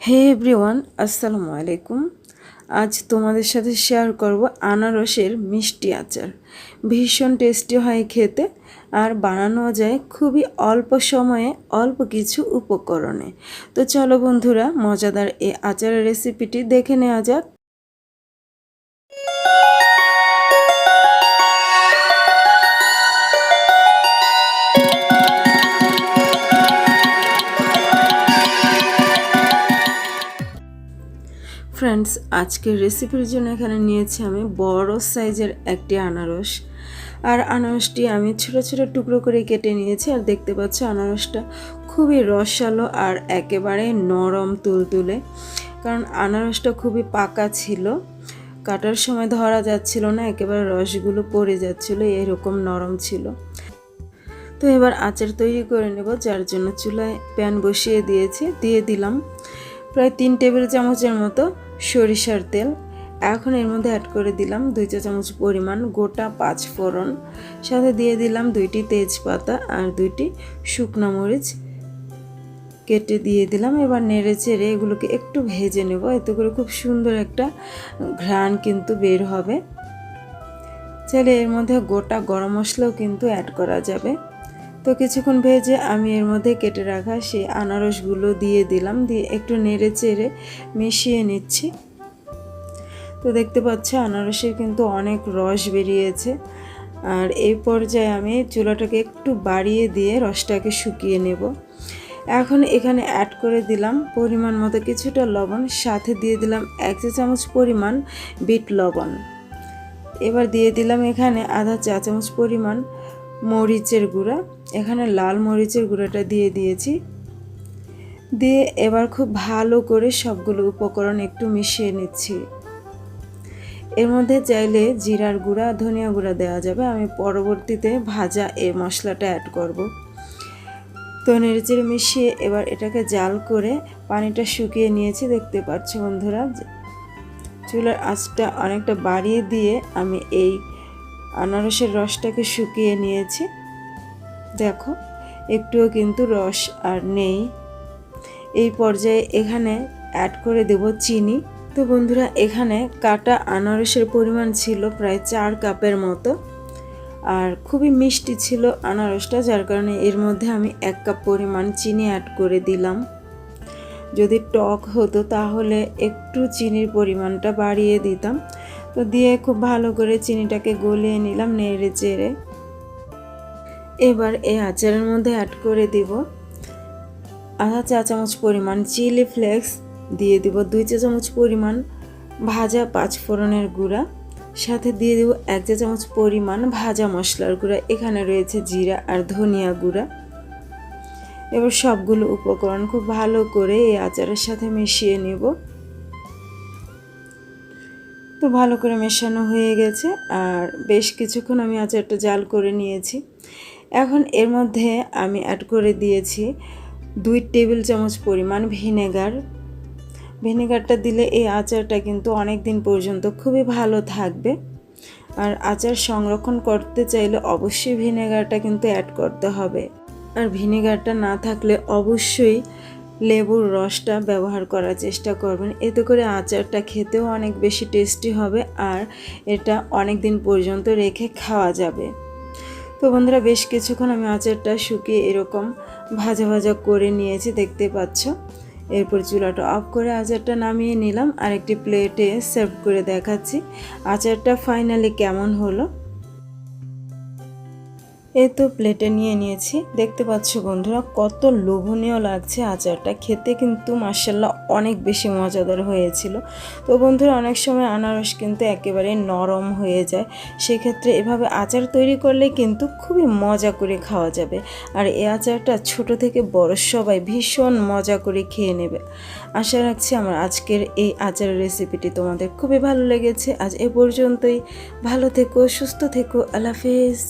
হে everyone, আসসালামু আলাইকুম। আজ তোমাদের সাথে শেয়ার করব আনারসের মিষ্টি আচার। ভীষণ টেস্টি হয় খেতে আর বানানো যায় খুবই অল্প সময়ে, অল্প কিছু উপকরণে। তো চলো বন্ধুরা, মজাদার এই আচারের রেসিপিটি দেখে নেওয়া যাক। ফ্রেন্ডস আজকের রেসিপির জন্য এখানে নিয়েছি আমি বড় সাইজের একটি আনারস। আর আনারসটি আমি ছোট ছোট টুকরো করে কেটে নিয়েছি আর দেখতে পাচ্ছ আনারসটা খুবই রসালো আর একেবারে নরম তুলতুলে। কারণ আনারসটা খুবই পাকা ছিল, কাটার সময় ধরা যাচ্ছিল না, একেবারে রসগুলো পড়ে যাচ্ছিল, এরকম নরম ছিল। তো এবার আচার তৈরি করে নেব, যার জন্য চুলায় প্যান বসিয়ে দিয়েছি, দিয়ে দিলাম। প্রায় তিন টেবিল চামচের মতো সরিষার তেল। এখন এর মধ্যে অ্যাড করে দিলাম দুই চা চামচ পরিমাণ গোটা পাঁচ ফোড়ন। সাথে দিয়ে দিলাম দুইটি তেজপাতা আর দুইটি শুকনো মরিচ। কেটে দিয়ে দিলাম। এবার নেড়ে চেড়ে এগুলোকে একটু ভেজে নেব। এতে করে খুব সুন্দর একটা ঘ্রাণ কিন্তু বের হবে। চাইলে এর মধ্যে গোটা গরম মশলাও কিন্তু অ্যাড করা যাবে। তো কিছুক্ষণ ভেজে আমি এর মধ্যে কেটে রাখা সেই আনারসগুলো দিয়ে দিলাম, দিয়ে একটু নেড়ে চেড়ে মিশিয়ে নিচ্ছি। তো দেখতে পাচ্ছ আনারসের কিন্তু অনেক রস বেরিয়েছে। আর এই পর্যায়ে আমি চুলাটাকে একটু বাড়িয়ে দিয়ে রসটাকে শুকিয়ে নেব। এখন এখানে অ্যাড করে দিলাম পরিমাণ মতো কিছুটা লবণ, সাথে দিয়ে দিলাম এক চা চামচ পরিমাণ বিট লবণ। এবার দিয়ে দিলাম এখানে আধা চা চামচ পরিমাণ মরিচের গুঁড়া। এখানে লাল মরিচের গুঁড়োটা দিয়ে দিয়েছি। দিয়ে এবার খুব ভালো করে সবগুলো উপকরণ একটু মিশিয়ে নিচ্ছি। এর মধ্যে চাইলে জিরার গুঁড়া, ধনিয়া গুঁড়া দেওয়া যাবে। আমি পরবর্তীতে ভাজা এ মশলাটা অ্যাড করব। তো নেড়েচেড়ে মিশিয়ে এবার এটাকে জাল করে পানিটা শুকিয়ে নিয়েছি। দেখতে পাচ্ছ বন্ধুরা চুলার আঁচটা অনেকটা বাড়িয়ে দিয়ে আমি এই আনারসের রসটাকে শুকিয়ে নিয়েছি। দেখো, একটুও কিন্তু রস আর নেই। এই পর্যায়ে এখানে অ্যাড করে দেব চিনি। তো বন্ধুরা, এখানে কাটা আনারসের পরিমাণ ছিল প্রায় চার কাপের মতো। আর খুবই মিষ্টি ছিল আনারসটা, যার কারণে এর মধ্যে আমি এক কাপ পরিমাণ চিনি অ্যাড করে দিলাম। যদি টক হতো তাহলে একটু চিনির পরিমাণটা বাড়িয়ে দিতাম। তো দিয়ে খুব ভালো করে চিনিটাকে গলিয়ে নিলাম নেড়ে চেড়ে। এবার এই আচারের মধ্যে অ্যাড করে দিব আধা চা চামচ পরিমাণ চিলি ফ্লেক্স দিয়ে দিব দুই চা চামচ পরিমাণ ভাজা পাঁচ ফোড়নের গুঁড়া, সাথে দিয়ে দেবো এক চা চামচ পরিমাণ ভাজা মশলার গুঁড়া, এখানে রয়েছে জিরা আর ধনিয়া গুঁড়া। এবার সবগুলো উপকরণ খুব ভালো করে এই আচারের সাথে মিশিয়ে নেব। তো ভালো করে মেশানো হয়ে গেছে আর বেশ কিছুক্ষণ আমি আচারটা জাল করে নিয়েছি। এখন এর মধ্যে আমি অ্যাড করে দিয়েছি দুই টেবিল চামচ পরিমাণ ভিনেগার। ভিনেগারটা দিলে এই আচারটা কিন্তু অনেক দিন পর্যন্ত খুবই ভালো থাকবে। আর আচার সংরক্ষণ করতে চাইলে অবশ্যই ভিনেগারটা কিন্তু অ্যাড করতে হবে। আর ভিনেগারটা না থাকলে অবশ্যই লেবুর রসটা ব্যবহার করার চেষ্টা করবেন। এতে করে আচারটা খেতেও অনেক বেশি টেস্টি হবে আর এটা অনেক দিন পর্যন্ত রেখে খাওয়া যাবে। তো বন্ধুরা, বেশ কিছুক্ষণ আমি আচারটা শুকিয়ে এরকম ভাজা ভাজা করে নিয়েছি, দেখতে পাচ্ছ? এরপর চুলাটা অফ করে আচারটা নামিয়ে নিলাম। আর একটি প্লেটে সার্ভ করে দেখাচ্ছি। আচারটা ফাইনালি কেমন হলো? এই তো প্লেটে নিয়ে নিয়েছি। দেখতে পাচ্ছ বন্ধুরা, কত লোভনীয় লাগছে আচারটা। খেতে কিন্তু মার্শাল্লাহ অনেক বেশি মজাদার হয়েছিল। তো বন্ধুরা, অনেক সময় আনারস কিন্তু একেবারে নরম হয়ে যায়। সেক্ষেত্রে এভাবে আচার তৈরি করলে কিন্তু খুবই মজা করে খাওয়া যাবে। আর এই আচারটা ছোট থেকে বড় সবাই ভীষণ মজা করে খেয়ে নেবে। আশা রাখছি আমার আজকের এই আচারের রেসিপিটি তোমাদের খুবই ভালো লেগেছে। আজ এ পর্যন্তই। ভালো থেকো, সুস্থ থেকো। আল্লাহ হাফেজ।